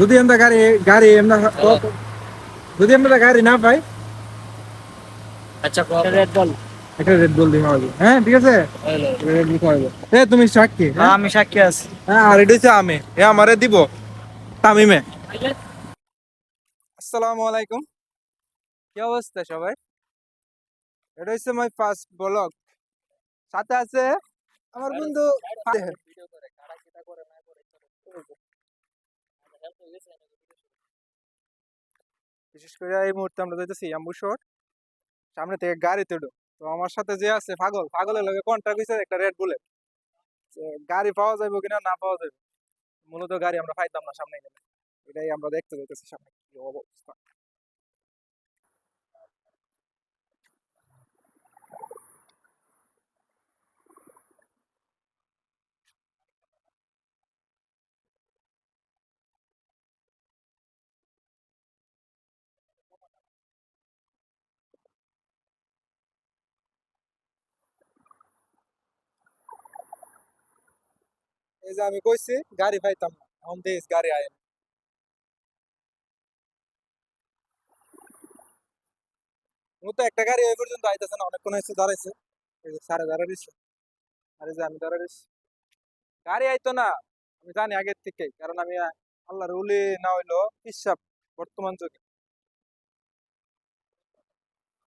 যদি আমরা গাড়ি গাড়ি আমরা যদি আমরা গাড়ি না পাই আচ্ছা রেড বল একটা রেড বল দিয়ে খাওয়াবো হ্যাঁ ঠিক আছে? রেড বল খাওয়াবো এ তুমি সাক্ষী হ্যাঁ? আমি সাক্ষী আছি। হ্যাঁ আর এটা হচ্ছে আমি। এ আমারে দিব। তামিমে। আসসালামু আলাইকুম। কি অবস্থা সবাই? এটা হচ্ছে মাই ফার্স্ট ব্লগ সাথে আছে আমার বন্ধু বিশেষ করে এই মুহূর্তে আমরা যাইতেছি অ্যাম্বুশোর সামনে থেকে গাড়ি তুলো। তো আমার সাথে যে আছে পাগল, পাগলের লগে কন্ট্রাক্ট হয়েছে একটা রেড বুলেট গাড়ি পাওয়া যাবে কিনা না পাওয়া যাবে মূলত গাড়ি আমরা পাইতাম না সামনে গেলে। এটাই আমরা দেখতে যেতেছি সামনে কি অবস্থা। এই যে আমি কইছি, গাড়ি পাইতাম না। এখন দেশ গাড়ি আয় মূলত একটা গাড়ি এই পর্যন্ত আইতেছে না, অনেকক্ষণ এসে দাঁড়াইছে। এই যে সারে দাঁড়াইছে আরে যে আমি দাঁড়াইছি গাড়ি আইতো না, আমি জানি আগের থেকেই, কারণ আমি আল্লাহর উলি না হইল পিসাব বর্তমান যুগে।